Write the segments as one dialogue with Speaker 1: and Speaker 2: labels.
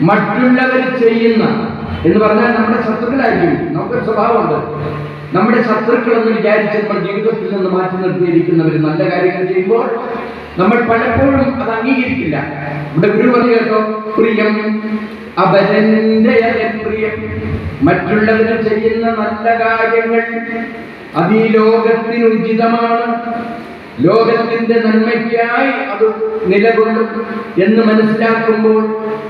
Speaker 1: മറ്റുള്ളവർ ചെയ്യുന്ന എന്ന് പറഞ്ഞാൽ നമ്മുടെ ശത്രുക്കളായിരിക്കും. നമുക്കൊരു സ്വഭാവമുണ്ട്. നമ്മുടെ ശത്രുക്കൾ എന്ന് വിചാരിച്ച് നമ്മൾ ജീവിതത്തിൽ നിന്ന് മാറ്റി നിർത്തിയിരിക്കുന്നവർ നല്ല കാര്യങ്ങൾ ചെയ്യുമ്പോൾ നമ്മൾ പലപ്പോഴും അത് അംഗീകരിക്കില്ല. ഇവിടെ ഗുരു പറഞ്ഞു കേട്ടോ പ്രിയം അപരന്റെ പ്രിയം. മറ്റുള്ളവർ ചെയ്യുന്ന നല്ല കാര്യങ്ങൾ അത് ലോകത്തിന് ഉചിതമാണ്. ലോകത്തിന്റെ നന്മയ്ക്കായി അത് നിലകൊള്ളും എന്ന് മനസ്സിലാക്കുമ്പോൾ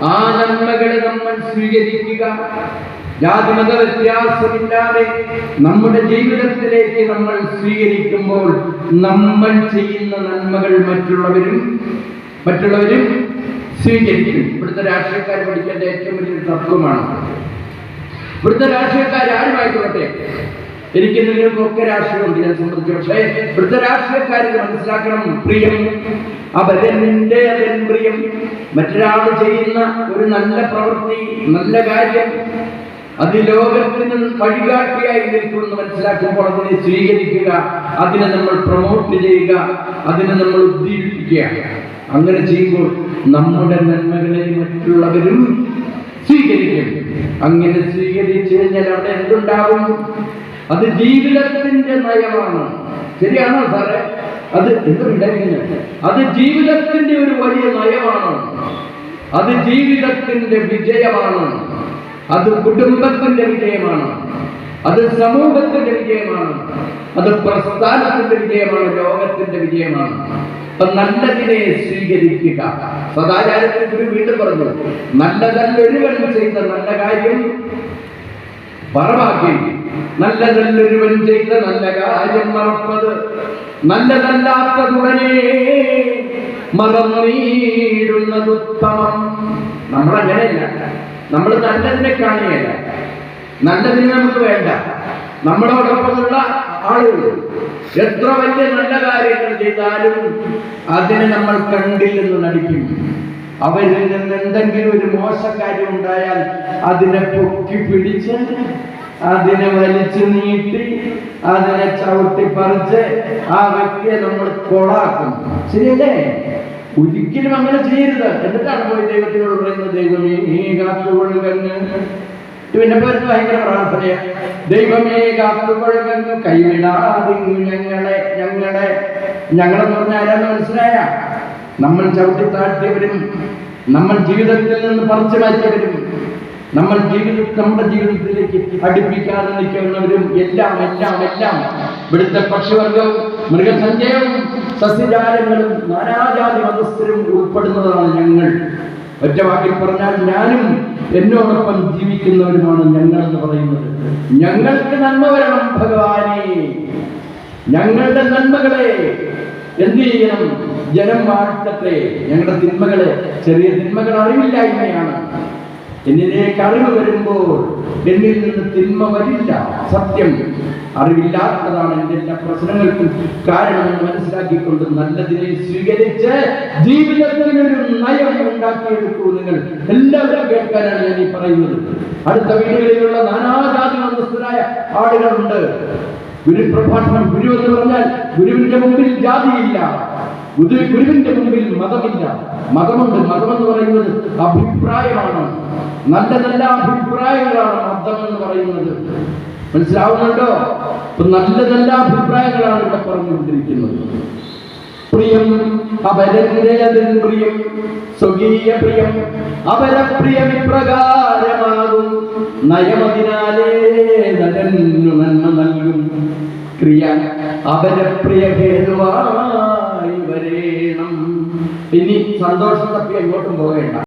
Speaker 1: ആ നന്മകളെ നമ്മൾ സ്വീകരിക്കുക. ജാതിമത വ്യത്യാസമില്ലാതെ നമ്മുടെ ജീവിതത്തിലേക്ക് നമ്മൾ സ്വീകരിക്കുമ്പോൾ നമ്മൾ ചെയ്യുന്ന നന്മകൾ മറ്റുള്ളവരും മറ്റുള്ളവരും സ്വീകരിക്കും. ഇവിടുത്തെ രാഷ്ട്രീയക്കാർ പഠിക്കേണ്ട ഏറ്റവും വലിയൊരു തത്വമാണ്. ഇവിടുത്തെ രാഷ്ട്രീയക്കാർ ആരുമായിക്കോട്ടെ എനിക്ക് നിങ്ങൾക്കൊക്കെ രാഷ്ട്രീയമുണ്ട് ഞാൻ സംബന്ധിച്ചു പക്ഷേ ഇവിടുത്തെ രാഷ്ട്രീയക്കാരിൽ മനസ്സിലാക്കണം. പ്രിയം. അവരെന്റെ അവൻ പ്രിയം? മറ്റൊരാൾ ചെയ്യുന്ന ഒരു നല്ല പ്രവൃത്തി നല്ല കാര്യം അത് ലോകത്തിന് വഴികാട്ടിയായി നിൽക്കുമെന്ന് മനസ്സിലാക്കുമ്പോൾ അതിനെ സ്വീകരിക്കുക അതിനെ നമ്മൾ പ്രൊമോട്ട് ചെയ്യുക അതിനെ നമ്മൾ ഉദ്ദീപിപ്പിക്കുക. അങ്ങനെ ചെയ്യുമ്പോൾ നമ്മുടെ നന്മകളെ മറ്റുള്ളവരും സ്വീകരിക്കും. അങ്ങനെ സ്വീകരിച്ചു കഴിഞ്ഞാൽ അവിടെ എന്തുണ്ടാകും? അത് ജീവിതത്തിന്റെ നയമാണ്. ശരിയാണോ സാറേ? അത് എന്തുണ്ടായിരുന്നത് അത് ജീവിതത്തിന്റെ ഒരു വലിയ നയമാണ്. അത് ജീവിതത്തിന്റെ വിജയമാണ്. അത് കുടുംബത്തിന്റെ വിജയമാണ്. അത് സമൂഹത്തിന്റെ വിജയമാണ്. അത് പ്രസ്ഥാനത്തിന്റെ വിജയമാണ്. ലോകത്തിന്റെ വിജയമാണ്. അപ്പൊ നല്ലതിനെ സ്വീകരിക്കുക. സദാചാരത്തിൽ ഗുരു വീണ്ടും പറഞ്ഞു. നല്ലതല്ലൊരുവൻ ചെയ്ത നല്ല കാര്യം പറവാക്കി. നല്ലതല്ലൊരുവൻ ചെയ്ത നല്ല കാര്യം മറപ്പത്. നല്ലതല്ലാത്തതുടനെ മറന്നീടുന്നത് ഉത്തമം നമ്മളങ്ങനെയല്ല. നമ്മൾ നല്ലതിനെ കാണുകയല്ല. നല്ലതിനെ നമുക്ക് വേണ്ട. നമ്മളോടൊപ്പമുള്ള ആളുകൾ എത്ര വലിയ നല്ല കാര്യങ്ങൾ ചെയ്താലും അതിനെ നമ്മൾ കണ്ടില്ലെന്ന് നടിക്കും. അവരിൽ നിന്ന് എന്തെങ്കിലും ഒരു മോശക്കാര്യം ഉണ്ടായാൽ അതിനെ പൊക്കി പിടിച്ച് അതിനെ വലിച്ചു നീട്ടി അതിനെ ചവിട്ടി പറിച്ച് ആ വ്യക്തിയെ നമ്മൾ കൊളാക്കും ശരിയല്ലേ? ഒരിക്കലും അങ്ങനെ ചെയ്യരുത്. എന്നിട്ടാണ് പോയി ദൈവത്തിനോട് പറയുന്നത് ദൈവമേ നീ കാത്തുകൊള്ളുകന്ന് പിന്നെ പേർക്ക് ഭയങ്കര പ്രാർത്ഥനയാ. ദൈവമേ കാത്തുകൊള്ളുകന്ന് കൈവിടാതിങ്ങു ഞങ്ങളെ ഞങ്ങളെ. ഞങ്ങളെന്ന് പറഞ്ഞാൽ ആരാന്ന് മനസ്സിലായ? നമ്മൾ ചവിട്ടി താഴ്ത്തിയവരും നമ്മൾ ജീവിതത്തിൽ നിന്ന് പറിച്ചു മാറ്റിയവരും. നമ്മൾ ജീവിത നമ്മുടെ ജീവിതത്തിലേക്ക് അടുപ്പിക്കാതെ നിൽക്കുന്നവരും എല്ലാം എല്ലാം എല്ലാം ഇവിടുത്തെ പക്ഷിവർഗവും മൃഗസഞ്ചയവും സസ്യജാലങ്ങളും നാനാജാതി മതസ്ഥരും ഉൾപ്പെടുന്നതാണ് ഞങ്ങൾ. ഒറ്റ വാക്കിൽ പറഞ്ഞാൽ ഞാനും എന്നോടൊപ്പം ജീവിക്കുന്നവരുമാണ് ഞങ്ങൾ എന്ന് പറയുന്നത്. ഞങ്ങൾക്ക് നന്മ വരണം ഭഗവാനെ. ഞങ്ങളുടെ നന്മകളെ എന്ത് ചെയ്യണം? ജനം വാഴ്ത്തട്ടെ. ഞങ്ങളുടെ തിന്മകളെ ചെറിയ തിന്മകൾ അറിവില്ലായ്മയാണ്. എന്നിലേക്ക് അറിവ് വരുമ്പോൾ എന്നിൽ നിന്ന് തിന്മ വരില്ല. സത്യം. അറിവില്ലാത്തതാണ് എന്റെ എല്ലാ പ്രശ്നങ്ങൾക്കും. കാരണമെന്ന് മനസ്സിലാക്കിക്കൊണ്ട് നല്ലതിനെ സ്വീകരിച്ച് ജീവിതത്തിനൊരു നയം ഉണ്ടാക്കിയെടുക്കൂ നിങ്ങൾ. എല്ലാവരും കേൾക്കാനാണ് ഞാൻ ഈ പറയുന്നത്. അടുത്ത വീടുകളിലുള്ള നാനാജാതി മതസ്ഥരായ ആളുകളുണ്ട്. ഗുരു പ്രഭാഷണം ഗുരു എന്ന് പറഞ്ഞാൽ ഗുരുവിന്റെ മുമ്പിൽ ജാതിയില്ല. ഗുരുവിന്റെ മുമ്പിൽ മതമില്ല. മതമുണ്ട്. മതമെന്ന് പറയുന്നത് അഭിപ്രായമാണ്. നല്ല നല്ല അഭിപ്രായങ്ങളാണ് മർദ്ദം എന്ന് പറയുന്നത്. മനസ്സിലാവുന്നുണ്ടോ? ഇപ്പൊ നല്ല നല്ല അഭിപ്രായങ്ങളാണ് ഇവിടെ പറഞ്ഞുകൊണ്ടിരിക്കുന്നത്. പ്രിയം അവരന്റെ അതിൻ പ്രിയം സ്വകീയ പ്രിയം അപരപ്രിയം ഇപ്രകാരമാകും നയമതിനാലേ നരന്നു നന്മ നൽകും. ക്രിയ അപരപ്രിയ ഹേതുവായി വരേണം. ഇനി സന്തോഷം തപ്പി എങ്ങോട്ടും പോകേണ്ട.